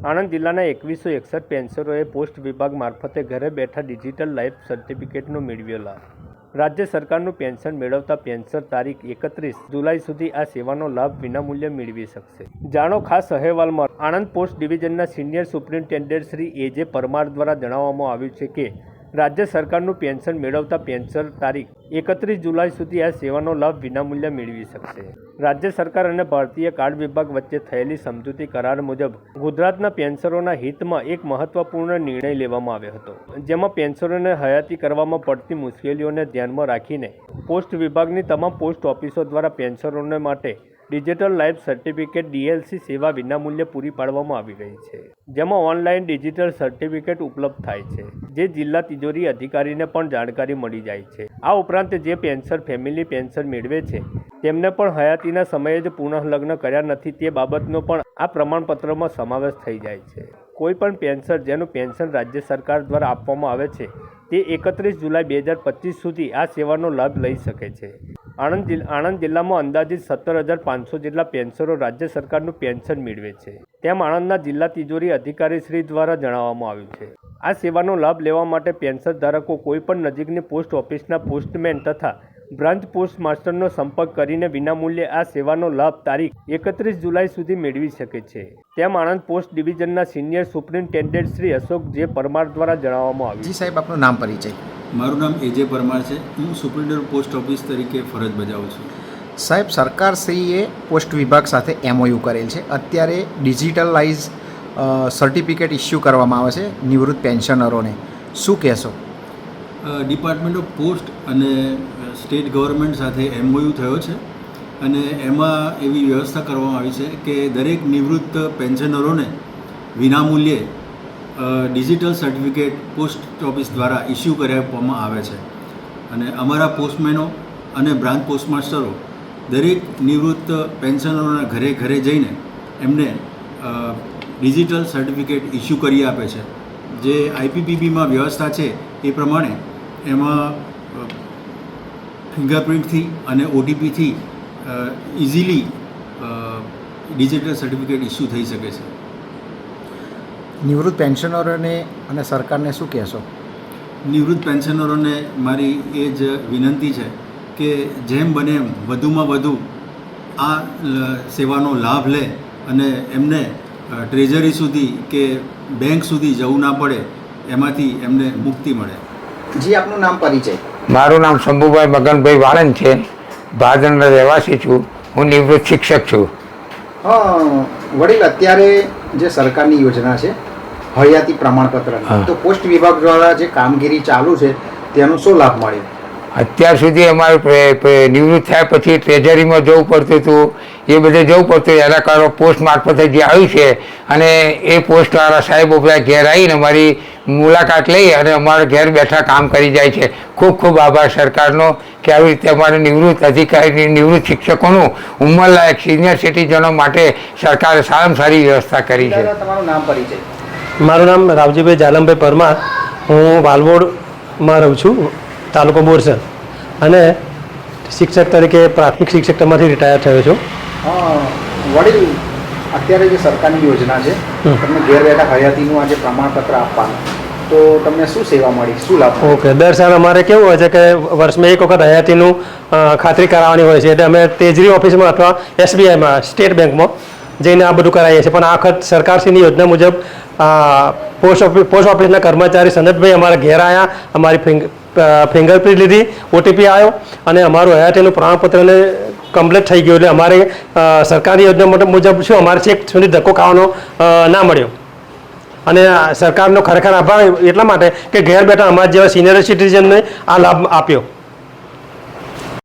આણંદ જિલ્લાના એકવીસો એકસઠ પેન્શનરોએ પોસ્ટ વિભાગ મારફતે ઘરે બેઠા ડિજિટલ લાઈફ સર્ટિફિકેટનો મેળવ્યો લાભ. રાજ્ય સરકારનું પેન્શન મેળવતા પેન્શન તારીખ એકત્રીસ જુલાઈ સુધી આ સેવાનો લાભ વિનામૂલ્યે મેળવી શકશે. જાણો ખાસ અહેવાલમાં Anand post ડિવિઝનના senior superintendent Shri A J Parmar દ્વારા જણાવવામાં આવ્યું છે કે રાજ્ય સરકારનું પેન્શન મેળવતા પેન્શન તારીખ એકત્રીસ જુલાઈ સુધી આ સેવાનો લાભ વિનામૂલ્યે મેળવી શકશે. રાજ્ય સરકાર અને ભારતીય કાર્ડ વિભાગ વચ્ચે થયેલી સમજૂતી કરાર મુજબ ગુજરાતના પેન્શનરોના હિતમાં એક મહત્વપૂર્ણ નિર્ણય લેવામાં આવ્યો હતો, જેમાં પેન્શનરોને હયાતી કરવામાં પડતી મુશ્કેલીઓને ધ્યાનમાં રાખીને પોસ્ટ વિભાગની તમામ પોસ્ટ ઓફિસો દ્વારા પેન્શનરોને માટે ડિજિટલ લાઈફ સર્ટિફિકેટ ડીએલસી સેવા વિનામૂલ્યે પૂરી પાડવામાં આવી રહી છે, જેમાં ઓનલાઈન ડિજિટલ સર્ટિફિકેટ ઉપલબ્ધ થાય છે, જે જિલ્લા તિજોરી અધિકારીને પણ જાણકારી મળી જાય છે. આ ઉપરાંત જે પેન્શન ફેમિલી પેન્શન મેળવે છે, તેમને પણ હયાતીના સમયે જ પુનઃલગ્ન કર્યા નથી તે બાબતનો પણ આ પ્રમાણપત્રમાં સમાવેશ થઈ જાય છે. કોઈ પણ પેન્શન જેનું પેન્શન રાજ્ય સરકાર દ્વારા આપવામાં આવે છે, તે એકત્રીસ જુલાઈ બે હજાર પચીસ સુધી આ સેવાનો લાભ લઈ શકે છે. આણંદ આણંદ જિલ્લામાં અંદાજિત સત્તર હજાર પાંચસો જેટલા પેન્શનરો રાજ્ય સરકારનું પેન્શન મેળવે છે. તેમ આણંદના જિલ્લા તિજોરી અધિકારી શ્રી દ્વારા જણાવવામાં આવ્યું છે. આ સેવાનો લાભ લેવા માટે પેન્શન ધારકો કોઈપણ નજીકની પોસ્ટ ઓફિસના પોસ્ટમેન તથા બ્રાન્ચ પોસ્ટ માસ્ટરનો સંપર્ક કરીને વિનામૂલ્યે આ સેવાનો લાભ તારીખ એકત્રીસ જુલાઈ સુધી મેળવી શકે છે. તેમ Anand post ડિવિઝનના senior superintendent Shri Ashok J Parmar દ્વારા જણાવવામાં આવ્યું સાહેબ, આપનું નામ પરિચય. મારું નામ એજે પરમાર છે. હું સુપ્રિન્ટર પોસ્ટ ઓફિસ તરીકે ફરજ બજાવું છું. સાહેબ સરકારશ્રીએ પોસ્ટ વિભાગ સાથે એમઓયુ કરેલ છે. અત્યારે ડિજિટલાઇઝ સર્ટિફિકેટ ઇસ્યુ કરવામાં આવે છે નિવૃત્ત પેન્શનરોને. શું કહેશો? ડિપાર્ટમેન્ટ ઓફ પોસ્ટ અને સ્ટેટ ગવર્મેન્ટ સાથે એમઓયુ થયો છે. અને એમાં એવી વ્યવસ્થા કરવામાં આવી છે કે દરેક નિવૃત્ત પેન્શનરોને વિનામૂલ્યે ડિજિટલ સર્ટિફિકેટ પોસ્ટ ઓફિસ દ્વારા ઇસ્યુ કરી આપવામાં આવે છે. અને અમારા પોસ્ટમેનો અને બ્રાન્ચ પોસ્ટમાસ્ટરો દરેક નિવૃત્ત પેન્શનરોના ઘરે ઘરે જઈને એમને ડિજિટલ સર્ટિફિકેટ ઇસ્યુ કરી આપે છે. જે આઈપીપીબીમાં વ્યવસ્થા છે એ પ્રમાણે એમાં ફિંગરપ્રિન્ટથી અને ઓટીપીથી ઇઝીલી ડિજિટલ સર્ટિફિકેટ ઇસ્યુ થઈ શકે છે. નિવૃત્ત પેન્શનરોને અને સરકારને શું કહેશો? નિવૃત્ત પેન્શનરોને મારી એ જ વિનંતી છે કે જેમ બને એમ વધુમાં વધુ આ લ- સેવાનો લાભ લે અને એમને ટ્રેઝરી સુધી કે બેંક સુધી જવું ના પડે એમાંથી એમને મુક્તિ મળે. જી આપનું નામ પરિચય? મારું નામ શંભુભાઈ મગનભાઈ વાળંદ છે. ભાદરના રહેવાસી છું. હું નિવૃત્ત શિક્ષક છું. વડીલ અત્યારે જે સરકારની યોજના છે હયાતી પ્રમાણપત્ર તો પોસ્ટ વિભાગ દ્વારા જે કામગીરી ચાલુ છે તેનો શું લાભ મળ્યો? અત્યાર સુધી અમારે નિવૃત્ત થયા પછી ટ્રેઝરીમાં જવું પડતું હતું. એ બધે જવું પડતું. એના કારણે પોસ્ટ મારફતે જે આવ્યું છે અને એ પોસ્ટવાળા સાહેબો બધા ઘેર આવીને અમારી મુલાકાત લઈ અને અમારા ઘેર બેઠા કામ કરી જાય છે. ખૂબ ખૂબ આભાર સરકારનો કે આવી રીતે અમારે નિવૃત્ત અધિકારી નિવૃત્ત શિક્ષકોનું ઉંમરલાયક સિનિયર સિટીઝનો માટે સરકારે સારામાં સારી વ્યવસ્થા કરી છે. તમારું નામ પરિચય. મારું નામ રાવજીભાઈ જાલમભાઈ પરમાર. હું વાલવોડમાં રહું છું તાલુકો બોરસર અને શિક્ષક તરીકે પ્રાથમિક શિક્ષકમાંથી રિટાયર થયો છું. વડીલ અત્યારે જે સરકારની યોજના છે. તમને ઘેર બેઠા હયાતીનું આજે પ્રમાણપત્ર આપવાનું. તો તમને શું સેવા મળી? શું લાભ ઓકે દર સાલ અમારે કેવું હોય છે કે વર્ષમાં એક વખત હયાતીનું ખાતરી કરાવવાની હોય છે. એટલે અમે તેજરી ઓફિસમાં અથવા એસબીઆઈમાં સ્ટેટ બેંકમાં જઈને આ બધું કરાવીએ છીએ. પણ આ વખત સરકારશ્રીની યોજના મુજબ પોસ્ટ ઓફિસ પોસ્ટ ઓફિસના કર્મચારી સનતભાઈ અમારા ઘેર આવ્યા અમારી ફિંગરપ્રિન્ટ લીધી, ઓટીપી આવ્યો અને અમારું હયાતીનું પ્રમાણપત્રને કમ્પ્લીટ થઈ ગયું એટલે અમારે સરકારી યોજના મુજબ- શું, અમારે છેક સુધી ધક્કો ખાવાનો ના મળ્યો. અને સરકારનો ખરેખર આભાર એટલા માટે કે ઘેર બેઠા અમારા જેવા સિનિયર સિટીઝનને આ લાભ આપ્યો.